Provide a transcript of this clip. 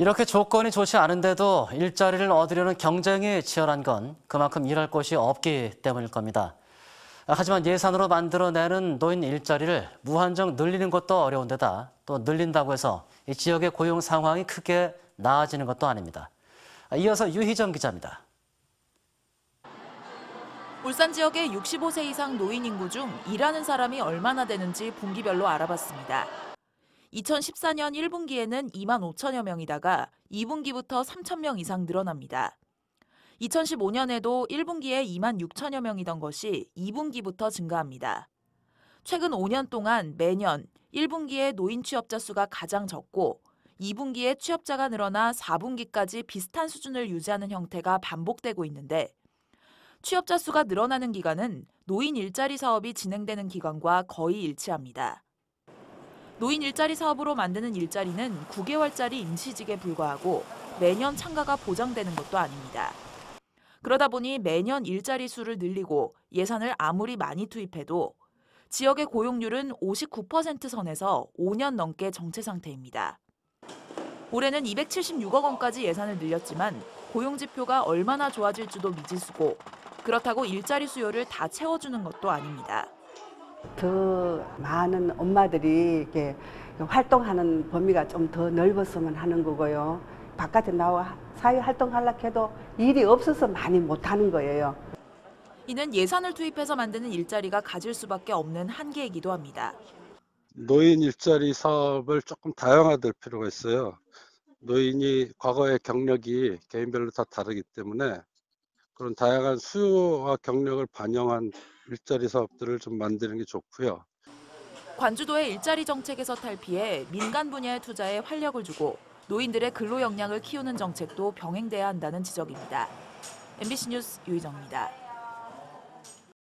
이렇게 조건이 좋지 않은데도 일자리를 얻으려는 경쟁이 치열한 건 그만큼 일할 곳이 없기 때문일 겁니다. 하지만 예산으로 만들어내는 노인 일자리를 무한정 늘리는 것도 어려운 데다 또 늘린다고 해서 이 지역의 고용 상황이 크게 나아지는 것도 아닙니다. 이어서 유희정 기자입니다. 울산 지역의 65세 이상 노인 인구 중 일하는 사람이 얼마나 되는지 분기별로 알아봤습니다. 2014년 1분기에는 2만 5천여 명이다가 2분기부터 3천 명 이상 늘어납니다. 2015년에도 1분기에 2만 6천여 명이던 것이 2분기부터 증가합니다. 최근 5년 동안 매년 1분기에 노인 취업자 수가 가장 적고 2분기에 취업자가 늘어나 4분기까지 비슷한 수준을 유지하는 형태가 반복되고 있는데 취업자 수가 늘어나는 기간은 노인 일자리 사업이 진행되는 기간과 거의 일치합니다. 노인 일자리 사업으로 만드는 일자리는 9개월짜리 임시직에 불과하고 매년 참가가 보장되는 것도 아닙니다. 그러다 보니 매년 일자리 수를 늘리고 예산을 아무리 많이 투입해도 지역의 고용률은 59% 선에서 5년 넘게 정체 상태입니다. 올해는 276억 원까지 예산을 늘렸지만 고용 지표가 얼마나 좋아질지도 미지수고 그렇다고 일자리 수요를 다 채워주는 것도 아닙니다. 더 많은 엄마들이 이렇게 활동하는 범위가 좀 더 넓었으면 하는 거고요. 바깥에 나와 사회 활동하려고 해도 일이 없어서 많이 못하는 거예요. 이는 예산을 투입해서 만드는 일자리가 가질 수밖에 없는 한계이기도 합니다. 노인 일자리 사업을 조금 다양화될 필요가 있어요. 노인이 과거의 경력이 개인별로 다 다르기 때문에 그런 다양한 수요와 경력을 반영한 일자리 사업들을 좀 만드는 게 좋고요. 관주도의 일자리 정책에서 탈피해 민간 분야의 투자에 활력을 주고 노인들의 근로 역량을 키우는 정책도 병행돼야 한다는 지적입니다. MBC 뉴스 유희정입니다.